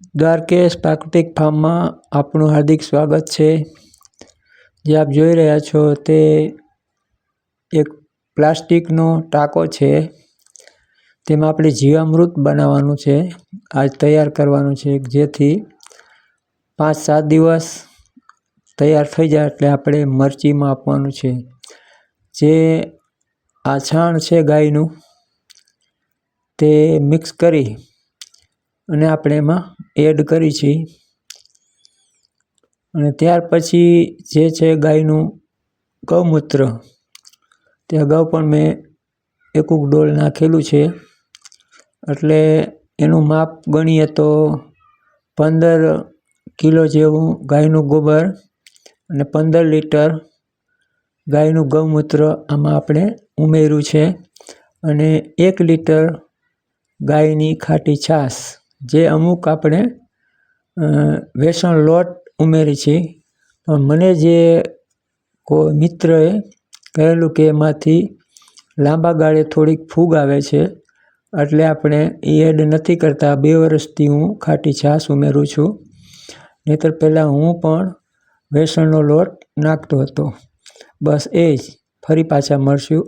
દ્વારકેશ પ્રાકૃતિક ફાર્મમાં આપનું હાર્દિક સ્વાગત છે. જે આપ જોઈ રહ્યા છો તે એક પ્લાસ્ટિકનો ટાંકો છે. તેમાં આપણે જીવામૃત બનાવવાનું છે. આજ તૈયાર કરવાનું છે જેથી પાંચ સાત દિવસ તૈયાર થઈ જાય એટલે આપણે મરચીમાં આપવાનું છે. જે આ છાણ છે ગાયનું તે મિક્સ કરી અને આપણે એમાં એડ કરી છે. અને ત્યાર પછી જે છે ગાયનું ગૌમૂત્ર, તે અગાઉ પણ મેં એકુક ડોલ નાખેલું છે. એટલે એનું માપ ગણીએ તો પંદર કિલો જેવું ગાયનું ગોબર અને પંદર લીટર ગાયનું ગૌમૂત્ર આમાં આપણે ઉમેર્યું છે. અને એક લીટર ગાયની ખાટી છાશ. જે અમુક આપણે વેસણ લોટ ઉમેરી છે. પણ મને જે કોઈ મિત્રએ કહેલું કે એમાંથી લાંબા ગાળે થોડીક ફૂગ આવે છે, એટલે આપણે એ એડ નથી કરતા. બે વર્ષથી હું ખાટી છાશ ઉમેરું છું. નહીંતર પહેલાં હું પણ વેસણનો લોટ નાખતો હતો. બસ એ જ. ફરી પાછા મળશું.